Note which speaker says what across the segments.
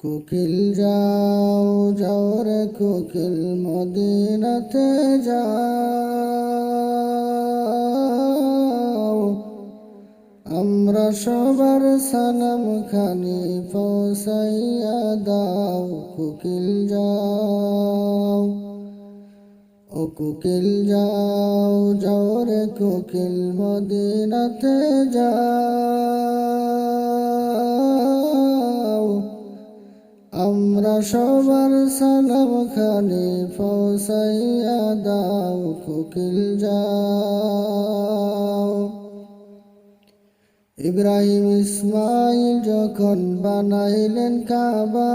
Speaker 1: কুকিল যাও যাও রে কুকিল মদিনাতে যাও। আমরা সবার সালাম খানি পৌঁছাইয়া দাও, কুকিল যাও। ও কোকিল যাও যাও রে কুকিল মদিনাতে যাও। আমরা সবার সালাম খানি পৌঁছাইয়া দাও, কুকিল যাও। ইব্রাহিম ইসমাইল যখন বানাইলেন কাবা,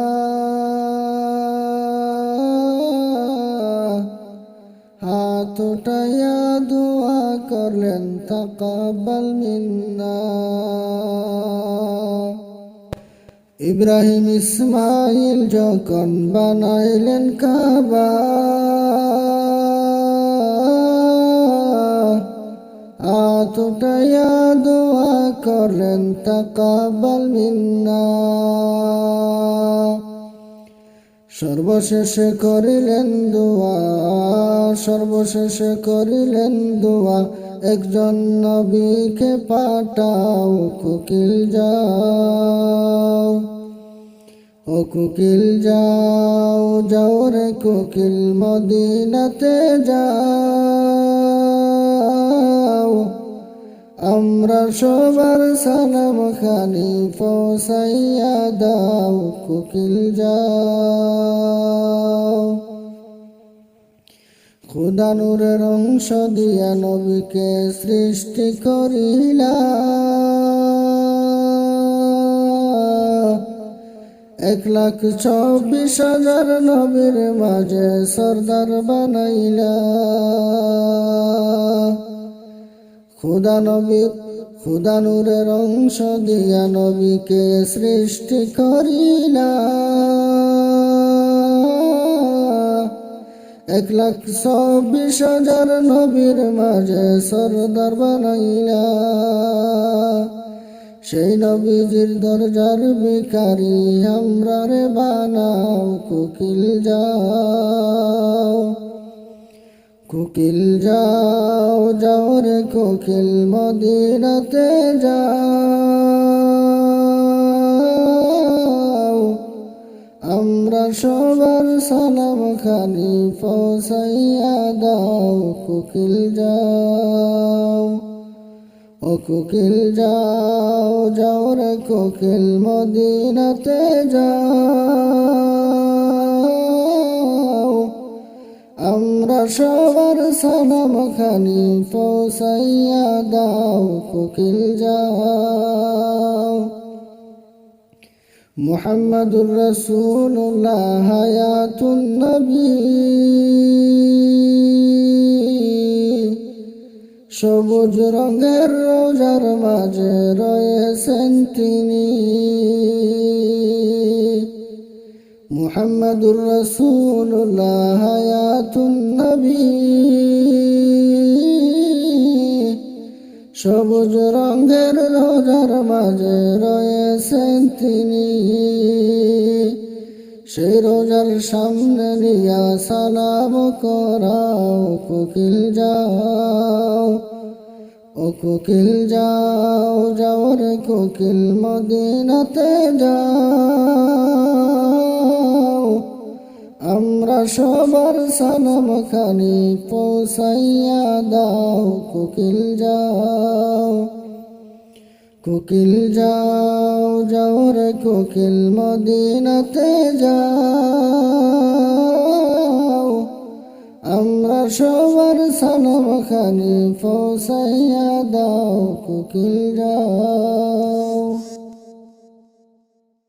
Speaker 1: হাত দোয়া করলেন তাকাবাল ইব্রাহিম ইসমাইল যখন বানাইলেন কাবা উঠাইয়া দোয়া করলেন তাকাবাল মিন্না। সর্বশেষে করিলেন দোয়া, সর্বশেষে করিলেন দোয়া, একজন নবীকে পাঠাও, কোকিল যাও। ও কুকিল যাও যাও রে কুকিল, মদিনাতে যাও। আমরা সবার সালাম খানি পৌঁছাইয়া দাও, কুকিল যাও। খুদা নূরের অংশ দিয়া নবীকে সৃষ্টি করিলা এক লাখ চব্বিশ হাজার নবীর মাঝে সর্দার বানাইলা। খুদা নবী, খুদা নূরের অংশ দিয়া নবীকে সৃষ্টি করিলা। এক লাখ চব্বিশ হাজার নবীর মাঝে সর্দার বানাইলা। সেই নবীজির দরজার বিকারি আমরা রে বানাও, কুকিল যাও। কুকিল যাও যাও রে কুকিল, মদিনাতে যাও। আমরা সবার সালাম খানি পৌঁছাইয়া দাও, কুকিল যাও। ও কুকিল যাও যাও রে কুকিল মদিনাতে যাও। আমরা সবার সালাম খানি পৌঁছাইয়া দাও, কুকিল যাও। মুহাম্মাদুর রাসূলুল্লাহ হায়াতুন নবী। সবুজ রঙের রোজার মাঝে রয়েছেন তিনি। মুহাম্মাদুর নবী। সবুজ রঙের রোজার মাঝে রয়েছেন তিনি। সেই রোজার সামনে নিয়া সালাম করাও, কোকিল যাও। ও কোকিল যাও যাও রে কুকিল, মদিনাতে যাও। আমরা সবার সালাম খানি পৌঁছাইয়া দাও, কোকিল যাও। কুকিল যাও যাও রে কোকিল, মদিনাতে যাও। আমরা সবার সালাম খানি পৌঁছাইয়া দাও, কোকিল যাও।